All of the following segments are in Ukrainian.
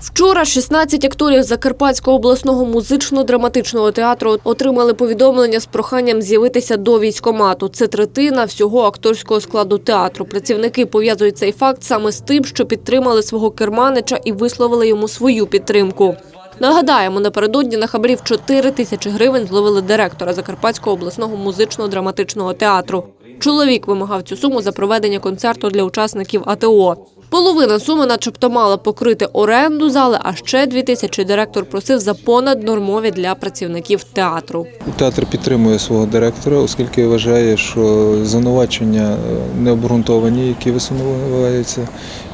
Вчора 16 акторів Закарпатського обласного музично-драматичного театру отримали повідомлення з проханням з'явитися до військомату. Це третина всього акторського складу театру. Працівники пов'язують цей факт саме з тим, що підтримали свого керманича і висловили йому свою підтримку. Нагадаємо, напередодні на хабарів 4 тисячі гривень зловили директора Закарпатського обласного музично-драматичного театру. Чоловік вимагав цю суму за проведення концерту для учасників АТО. Половина суми начебто мала покрити оренду зали, а ще дві тисячі директор просив за понаднормові для працівників театру. Театр підтримує свого директора, оскільки вважає, що звинувачення е, необґрунтовані, які висуваються.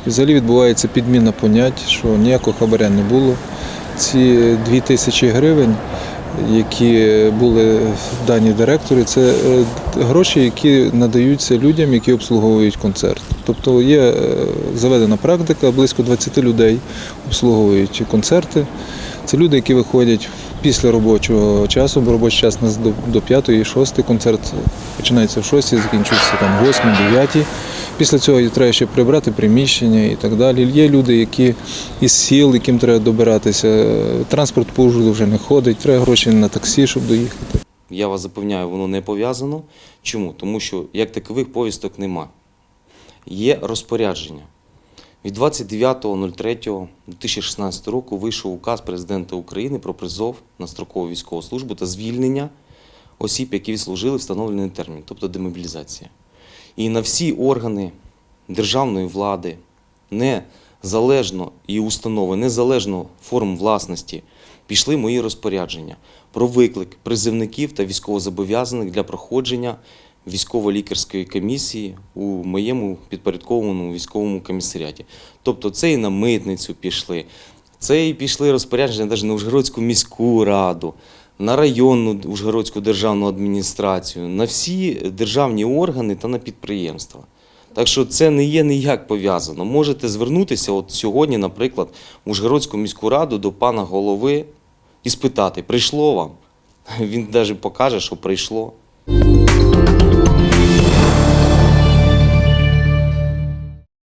І взагалі відбувається підміна понять, що ніякого хабаря не було. Ці дві тисячі гривень, які були дані директорі, це е, гроші, які надаються людям, які обслуговують концерт. Тобто є е, заведена практика, близько 20 людей обслуговують концерти. Це люди, які виходять після робочого часу, бо робочий час у нас до, до 5 6 концерт починається в 6, закінчується там в 8, 9. Після цього треба ще прибрати приміщення і так далі. Є люди, які із сіл, яким треба добиратися. Транспорт по Ужгороду вже не ходить, треба гроші на таксі, щоб доїхати. Я вас запевняю, воно не пов'язано. Чому? Тому що як такових повісток нема. Є розпорядження. Від 29.03.2016 року вийшов указ президента України про призов на строкову військову службу та звільнення осіб, які відслужили встановлений термін, тобто демобілізація. І на всі органи державної влади, незалежно і установи, незалежно форм власності, пішли мої розпорядження про виклик призивників та військовозобов'язаних для проходження військово-лікарської комісії у моєму підпорядкованому військовому комісаріаті. Тобто це і на митницю пішли, це і пішли розпорядження навіть на Ужгородську міську раду, на районну Ужгородську державну адміністрацію, на всі державні органи та на підприємства. Так що це не є ніяк пов'язано. Можете звернутися от сьогодні, наприклад, в Ужгородську міську раду до пана голови і спитати, прийшло вам? Він навіть покаже, що прийшло.